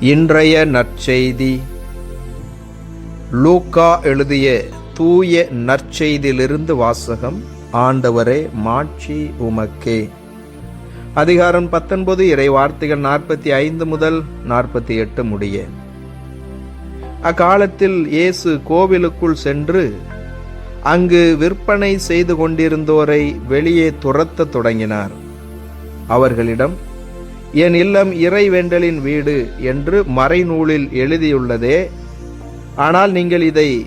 இன்றைய நற்செய்தி. லூக்கா எழுதிய தூய நற்செய்தியிலிருந்து வாசகம் ஆண்டவரே மாட்சி உமக்கே. அதிகாரம் பத்தொன்பது இறை வார்த்தைகள் நாற்பத்தி ஐந்து முதல் நாற்பத்தி எட்டு முடிய. அக்காலத்தில் இயேசு கோவிலுக்குள் சென்று அங்கு விற்பனை செய்து கொண்டிருந்தோரை வெளியே துரத்தத் தொடங்கினார். அவர்களிடம் என் இல்லம் இறைவேண்டலின் வீடு என்று மறைநூலில் எழுதியுள்ளதே. ஆனால் நீங்கள் இதை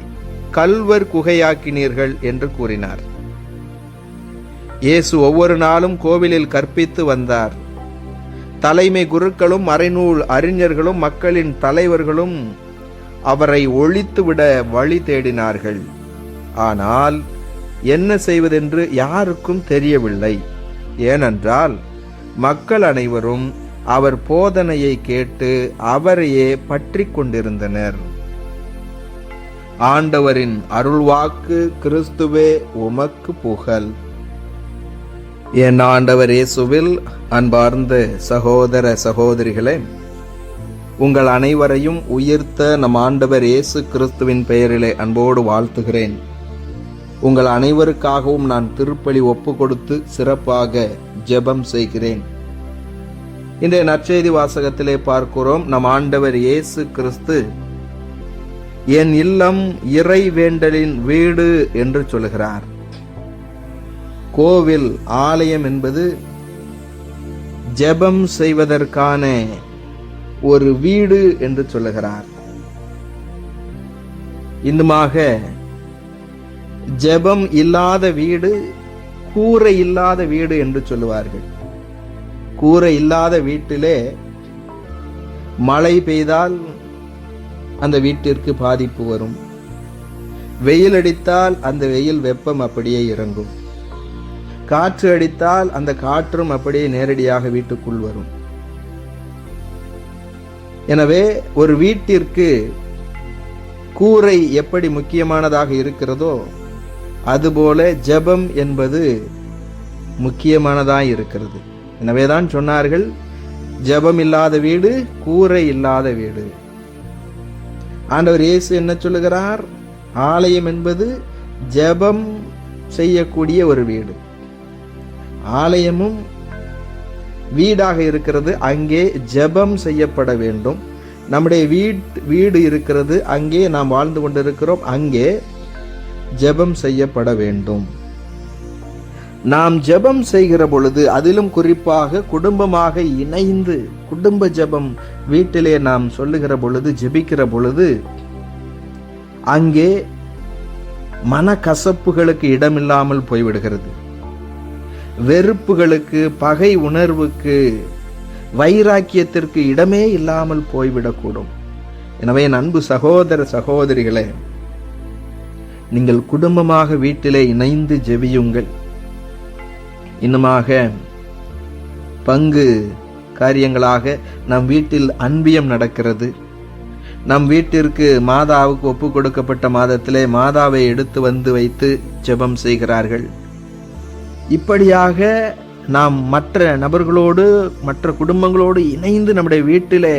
கல்வர் குகையாக்கினீர்கள் என்று கூறினார். இயேசு ஒவ்வொரு நாளும் கோவிலில் கற்பித்து வந்தார். தலைமை குருக்களும் மறைநூல் அறிஞர்களும் மக்களின் தலைவர்களும் அவரை ஒழித்துவிட வழி தேடினார்கள். ஆனால் என்ன செய்வதென்று யாருக்கும் தெரியவில்லை. ஏனென்றால் மக்கள் அனைவரும் அவர் போதனையை கேட்டு அவரையே பற்றி கொண்டிருந்தனர். ஆண்டவரின் அருள்வாக்கு கிறிஸ்துவே உமக்கு புகழ். என் ஆண்டவர் இயேசுவில் அன்பார்ந்த சகோதர சகோதரிகளே உங்கள் அனைவரையும் உயிர்த்த நம் ஆண்டவர் இயேசு கிறிஸ்துவின் பெயரிலே அன்போடு வாழ்த்துகிறேன். உங்கள் அனைவருக்காகவும் நான் திருப்பலி ஒப்பு கொடுத்து சிறப்பாக ஜெபம் செய்கிறேன். இன்றைய நற்செய்தி வாசகத்திலே பார்க்கிறோம். நம் ஆண்டவர் இயேசு கிறிஸ்து என் இல்லம் இறை வேண்டலின் வீடு என்று சொல்கிறார் கோவில் ஆலயம் என்பது ஜெபம் செய்வதற்கான ஒரு வீடு என்று சொல்லுகிறார். இன்னுமாக ஜெபம் இல்லாத வீடு கூரை இல்லாத வீடு என்று சொல்லுவார்கள். கூரை இல்லாத வீட்டிலே மழை பெய்தால் அந்த வீட்டிற்கு பாதிப்பு வரும். வெயில் அடித்தால் அந்த வெயில் வெப்பம் அப்படியே இறங்கும். காற்று அடித்தால் அந்த காற்றும் அப்படியே நேரடியாக வீட்டுக்குள் வரும். எனவே ஒரு வீட்டிற்கு கூரை எப்படி முக்கியமானதாக இருக்கிறதோ அதுபோல ஜெபம் என்பது முக்கியமானதாக இருக்கிறது. எனவே தான் சொன்னார்கள் ஜெபம் இல்லாத வீடு கூரை இல்லாத வீடு. ஆண்டவர் இயேசு என்ன சொல்லுகிறார்? ஆலயம் என்பது ஜெபம் செய்யக்கூடிய ஒரு வீடு. ஆலயமும் வீடாக இருக்கிறது அங்கே ஜெபம் செய்யப்பட வேண்டும். நம்முடைய வீட் வீடு இருக்கிறது அங்கே நாம் வாழ்ந்து கொண்டிருக்கிறோம் அங்கே ஜெபம் செய்யப்பட வேண்டும். நாம் ஜெபம் செய்கிற பொழுது அதிலும் குறிப்பாக குடும்பமாக இணைந்து குடும்ப ஜெபம் வீட்டிலே நாம் சொல்லுகிற பொழுது ஜெபிக்கிற பொழுது அங்கே மனக்கசப்புகளுக்கு இடமில்லாமல் போய்விடுகிறது. வெறுப்புகளுக்கு பகை உணர்வுக்கு வைராக்கியத்திற்கு இடமே இல்லாமல் போய்விடக்கூடும். எனவே என் அன்பு சகோதர சகோதரிகளே நீங்கள் குடும்பமாக வீட்டிலே இணைந்து ஜெபியுங்கள். இன்னுமாக பங்கு காரியங்களாக நம் வீட்டில் அன்பியம் நடக்கிறது. நம் வீட்டிற்கு மாதாவுக்கு ஒப்பு கொடுக்கப்பட்ட மாதத்திலே மாதாவை எடுத்து வந்து வைத்து ஜெபம் செய்கிறார்கள். இப்படியாக நாம் மற்ற நபர்களோடு மற்ற குடும்பங்களோடு இணைந்து நம்முடைய வீட்டிலே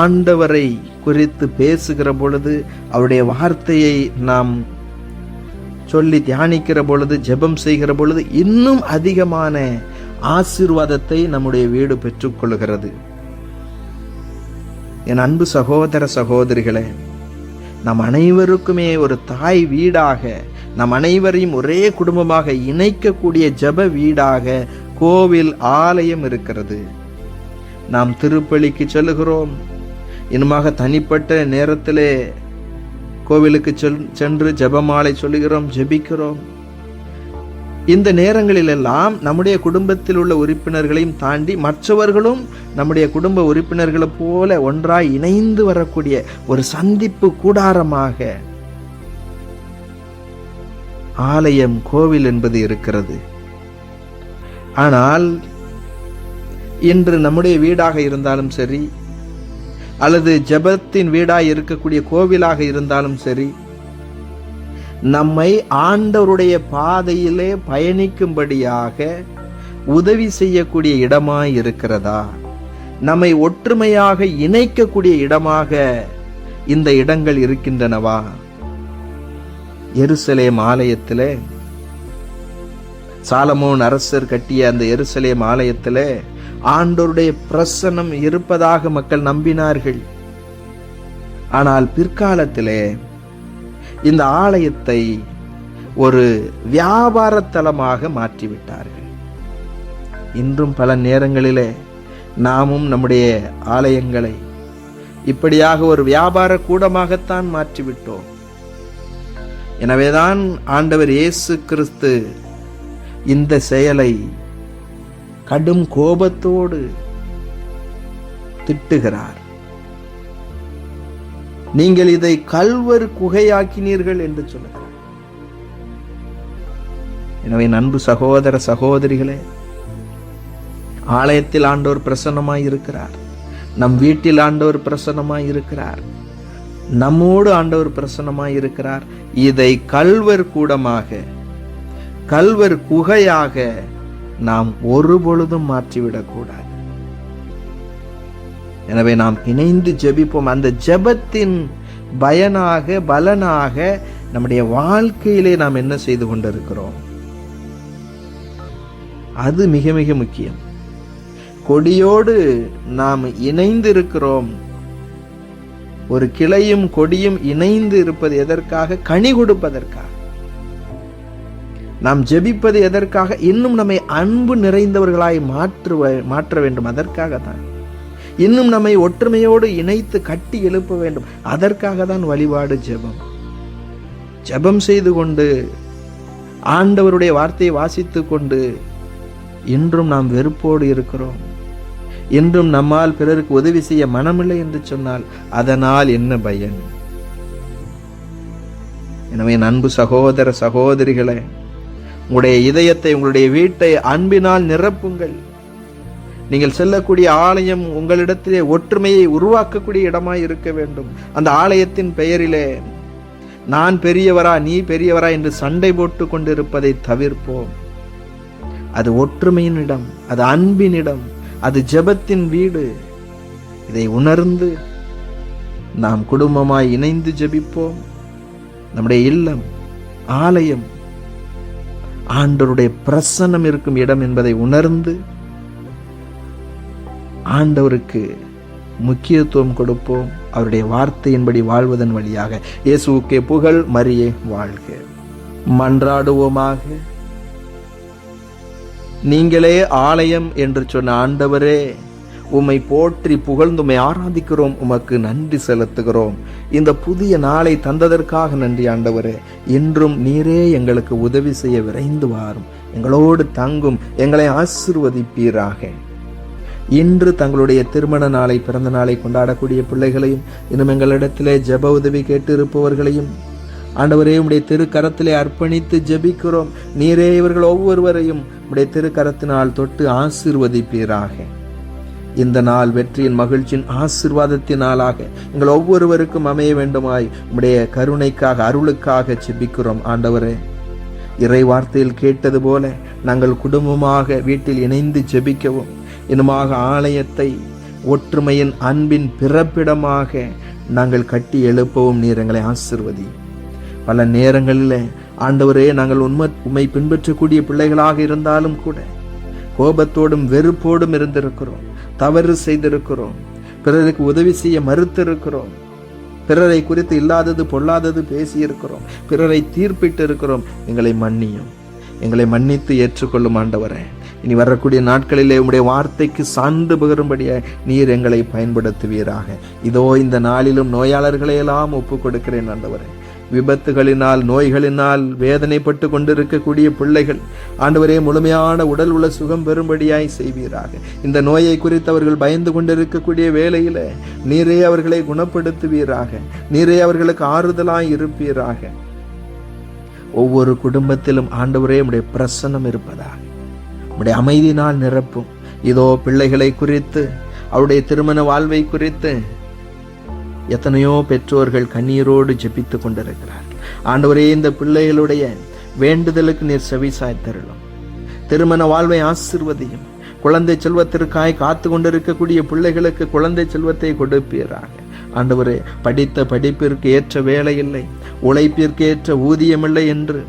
ஆண்டவரை குறித்து பேசுகிற பொழுது அவருடைய வார்த்தையை நாம் சொல்லி தியானிக்கிற பொழுது ஜெபம் செய்கிற பொழுது இன்னும் அதிகமான ஆசீர்வாதத்தை நம்முடைய வீடு பெற்றுக்கொள்கிறது. என் அன்பு சகோதர சகோதரிகளே நம் அனைவருக்குமே ஒரு தாய் வீடாக நம் அனைவரையும் ஒரே குடும்பமாக இணைக்கக்கூடிய ஜப வீடாக கோவில் ஆலயம் இருக்கிறது. நாம் திருப்பலிக்கு செல்லுகிறோம். இன்னுமாக தனிப்பட்ட நேரத்திலே கோவிலுக்கு சென்று ஜெபமாலை சொல்லுகிறோம் ஜெபிக்கிறோம். இந்த நேரங்களிலெல்லாம் நம்முடைய குடும்பத்தில் உள்ள உறுப்பினர்களையும் தாண்டி மற்றவர்களும் நம்முடைய குடும்ப உறுப்பினர்களை போல ஒன்றாய் இணைந்து வரக்கூடிய ஒரு சந்திப்பு கூடாரமாக ஆலயம் கோவில் என்பது இருக்கிறது. ஆனால் இன்று நம்முடைய வீடாக இருந்தாலும் சரி அல்லது ஜபத்தின் வீடாய் இருக்கக்கூடிய கோவிலாக இருந்தாலும் சரி நம்மை ஆண்டவருடைய பாதையிலே பயணிக்கும்படியாக உதவி செய்யக்கூடிய இடமாய் இருக்கிறதா? நம்மை ஒற்றுமையாக இணைக்கக்கூடிய இடமாக இந்த இடங்கள் இருக்கின்றனவா? எருசலேம் ஆலயத்திலே சாலமோன் அரசர் கட்டிய அந்த எருசலேம் ஆலயத்திலே ஆண்டோருடைய பிரசன்னம் இருப்பதாக மக்கள் நம்பினார்கள். ஆனால் பிற்காலத்திலே இந்த ஆலயத்தை ஒரு வியாபார தலமாக மாற்றிவிட்டார்கள். இன்றும் பல நேரங்களிலே நாமும் நம்முடைய ஆலயங்களை இப்படியாக ஒரு வியாபார கூடமாகத்தான் மாற்றிவிட்டோம். எனவேதான் ஆண்டவர் இயேசு கிறிஸ்து இந்த செயலை கடும் கோபத்தோடு திட்டுகிறார். நீங்கள் இதை கல்வர் குகையாக்கினீர்கள் என்று சொல்லுகிறார். எனவே நண்பு சகோதர சகோதரிகளே ஆலயத்தில் ஆண்டவர் பிரசன்னமாய் இருக்கிறார். நம் வீட்டில் ஆண்டவர் பிரசன்னமாய் இருக்கிறார். நம்மோடு ஆண்டவர் பிரசன்னமாய் இருக்கிறார். இதை கல்வர் கூடமாக கல்வர் குகையாக நாம் ஒரு பொழுதும் மாற்றிவிடக்கூடாது. எனவே நாம் இணைந்து ஜெபிப்போம். அந்த ஜெபத்தின் பயனாக பலனாக நம்முடைய வாழ்க்கையிலே நாம் என்ன செய்து கொண்டிருக்கிறோம்? அது மிக மிக முக்கியம். கொடியோடு நாம் இணைந்து இருக்கிறோம் ஒரு கிளையும் கொடியும் இணைந்து இருப்பது எதற்காக? கனி கொடுப்பதற்காக. நாம் ஜெபிப்பது எதற்காக? இன்னும் நம்மை அன்பு நிறைந்தவர்களாய் மாற்றுவ மாற்ற வேண்டும். அதற்காக தான் இன்னும் நம்மை ஒற்றுமையோடு இணைத்து கட்டி எழுப்ப வேண்டும். அதற்காக தான் வழிபாடு ஜெபம். ஜெபம் செய்து கொண்டு ஆண்டவருடைய வார்த்தையை வாசித்து கொண்டு இன்றும் நாம் வெறுப்போடு இருக்கிறோம். இன்றும் நம்மால் பிறருக்கு உதவி செய்ய மனமில்லை என்று சொன்னால் அதனால் என்ன பயன்? எனவே அன்பு சகோதர சகோதரிகளே உங்களுடைய இதயத்தை உங்களுடைய வீட்டை அன்பினால் நிரப்புங்கள். நீங்கள் செல்லக்கூடிய ஆலயம் உங்களிடத்திலே ஒற்றுமையை உருவாக்கக்கூடிய இடமாய் இருக்க வேண்டும். அந்த ஆலயத்தின் பெயரிலே நான் பெரியவரா நீ பெரியவரா என்று சண்டை போட்டு கொண்டிருப்பதை தவிர்ப்போம். அது ஒற்றுமையின் இடம் அது அன்பின் இடம் அது ஜெபத்தின் வீடு. இதை உணர்ந்து நாம் குடும்பமாய் இணைந்து ஜெபிப்போம். நம்முடைய இல்லம் ஆலயம் ஆண்டவருடைய பிரசன்னம் இருக்கும் இடம் என்பதை உணர்ந்து ஆண்டவருக்கு முக்கியத்துவம் கொடுப்போம். அவருடைய வார்த்தையின்படி வாழ்வதன் வழியாக. இயேசுக்கே புகழ் மரியே வாழ்க. மன்றாடுவோமாக. நீங்களே ஆலயம் என்று சொன்ன ஆண்டவரே உம்மை போற்றி புகழ்ந்துமை ஆராதிக்கிறோம் உமக்கு நன்றி செலுத்துகிறோம். இந்த புதிய நாளை தந்ததற்காக நன்றி ஆண்டவரே. இன்றும் நீரே எங்களுக்கு உதவி செய்ய விரைந்து வாரும். எங்களோடு தங்கும் எங்களை ஆசிர்வதிப்பீராக. இன்று தங்களுடைய திருமண நாளை பிறந்த நாளை கொண்டாடக்கூடிய பிள்ளைகளையும் இன்னும் எங்களிடத்திலே ஜெப உதவி கேட்டு இருப்பவர்களையும் ஆண்டவரே உடைய திருக்கரத்திலே அர்ப்பணித்து ஜெபிக்கிறோம். நீரே இவர்கள் ஒவ்வொருவரையும் உடைய திருக்கரத்தினால் தொட்டு ஆசிர்வதிப்பீராக. இந்த நாள் வெற்றியின் மகிழ்ச்சியின் ஆசிர்வாதத்தின் நாளாக எங்கள் ஒவ்வொருவருக்கும் அமைய வேண்டுமாய் உடைய கருணைக்காக அருளுக்காக ஜெபிக்கிறோம் ஆண்டவரே இறை வார்த்தையில் கேட்டது போல நாங்கள் குடும்பமாக வீட்டில் இணைந்து ஜெபிக்கவும் இன்னுமாக ஆலயத்தை ஒற்றுமையின் அன்பின் பிறப்பிடமாக நாங்கள் கட்டி எழுப்பவும் நீர் எங்களை ஆசிர்வதி. பல நேரங்களில் ஆண்டவரே நாங்கள் உண்மை உண்மை பின்பற்றக்கூடிய பிள்ளைகளாக இருந்தாலும் கூட கோபத்தோடும் வெறுப்போடும் இருந்திருக்கிறோம். தவறு செய்திருக்கிறோம். பிறருக்கு உதவி செய்ய மறுத்திருக்கிறோம். பிறரை குறித்து இல்லாதது பொல்லாதது பேசியிருக்கிறோம். பிறரை தீர்ப்பிட்டு இருக்கிறோம் எங்களை மன்னியும். எங்களை மன்னித்து ஏற்றுக்கொள்ளும் ஆண்டவரே. இனி வரக்கூடிய நாட்களிலே உம்முடைய வார்த்தைக்கு சான்று பகரும்படியாக நீர் எங்களை பயன்படுத்துவீராக. இதோ இந்த நாளிலும் நோயாளர்களை எல்லாம் ஒப்புக் கொடுக்கிறேன் ஆண்டவரே. விபத்துகளினால் நோய்களினால் வேதனைப்பட்டு கொண்டிருக்கக்கூடிய பிள்ளைகள் ஆண்டவரே முழுமையான உடல் உள்ள சுகம் பெறும்படியாய் செய்வீராக. இந்த நோயை குறித்து அவர்கள் பயந்து கொண்டிருக்கக்கூடிய வேலையில் நீரே அவர்களை குணப்படுத்துவீராக. நீரே அவர்களுக்கு ஆறுதலாய் இருப்பீராக. ஒவ்வொரு குடும்பத்திலும் ஆண்டவரே உடைய பிரசன்னம் இருப்பதாக. உடைய அமைதியினால் நிரப்பும். இதோ பிள்ளைகளை குறித்து அவருடைய திருமண வாழ்வை குறித்து எத்தனையோ பெற்றோர்கள் கண்ணீரோடு ஜெபித்து கொண்டிருக்கிறார்கள். ஆண்டவரே இந்த பிள்ளைகளுடைய வேண்டுதலுக்கு நீர் செவி சாய்த்தருளும் திருமண வாழ்வை ஆசிர்வதியும். குழந்தை செல்வத்திற்காய் காத்து கொண்டிருக்கக்கூடிய பிள்ளைகளுக்கு குழந்தை செல்வத்தை கொடுப்பீராக. ஆண்டவரே படித்த படிப்பிற்கு ஏற்ற வேலை இல்லை உழைப்பிற்கு ஏற்ற ஊதியமில்லை என்று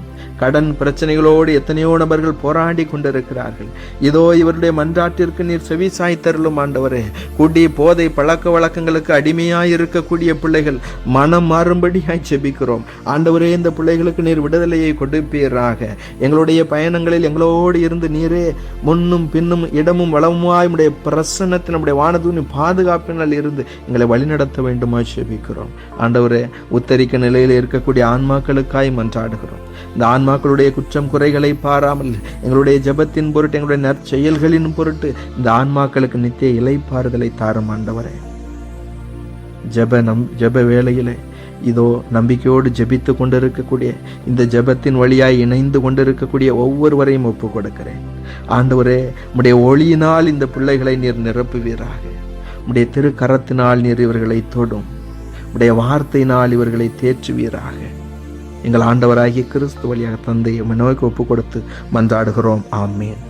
கடன் பிரச்சனைகளோடு எத்தனையோ நபர்கள் போராடி கொண்டிருக்கிறார்கள். இதோ இவருடைய மன்றாட்டிற்கு நீர் செவி சாய்த்தருளும் ஆண்டவரே. குடி போதை பழக்க வழக்கங்களுக்கு அடிமையாய் இருக்கக்கூடிய பிள்ளைகள் மனம் மாறும்படியாய் செபிக்கிறோம் ஆண்டவரே இந்த பிள்ளைகளுக்கு நீர் விடுதலையை கொடுப்பீராக. எங்களுடைய பயணங்களில் எங்களோடு இருந்து நீரே முன்னும் பின்னும் இடமும் வளமுமாய் உடைய பிரசன்னத்தில் நம்முடைய வானதூனி பாதுகாப்பினால் இருந்து எங்களை வழிநடத்த வேண்டுமாய் செபிக்கிறோம் ஆண்டவரே உத்தரிக்க நிலையில் இருக்கக்கூடிய ஆன்மாக்களுக்காய் மன்றாடுகிறோம். இந்த ஆன்மாக்களுடைய குற்றம் குறைகளை பாராமல் எங்களுடைய ஜெபத்தின் பொருட்டு எங்களுடைய நற்செயல்களின் பொருட்டு இந்த ஆன்மாக்களுக்கு நித்திய இலைப்பாறுதலை தாரும் ஆண்டவரே. ஜெப நம் ஜெப வேளையிலே இதோ நம்பிக்கையோடு ஜெபித்து கொண்டிருக்கக்கூடிய இந்த ஜெபத்தின் வழியாய் இணைந்து கொண்டிருக்கக்கூடிய ஒவ்வொருவரையும் ஒப்பு கொடுக்கிறேன். ஆண்டவரே உடைய ஒளியினால் இந்த பிள்ளைகளை நீர் நிரப்புவீராக. உடைய திருக்கரத்தினால் நீர் இவர்களை தொடும். உடைய வார்த்தையினால் இவர்களை தேற்றுவீராக. எங்கள் ஆண்டவராகிய கிறிஸ்து வழியாக தந்தையை நோய்க்கு ஒப்பு கொடுத்து மன்றாடுகிறோம். ஆமேன்.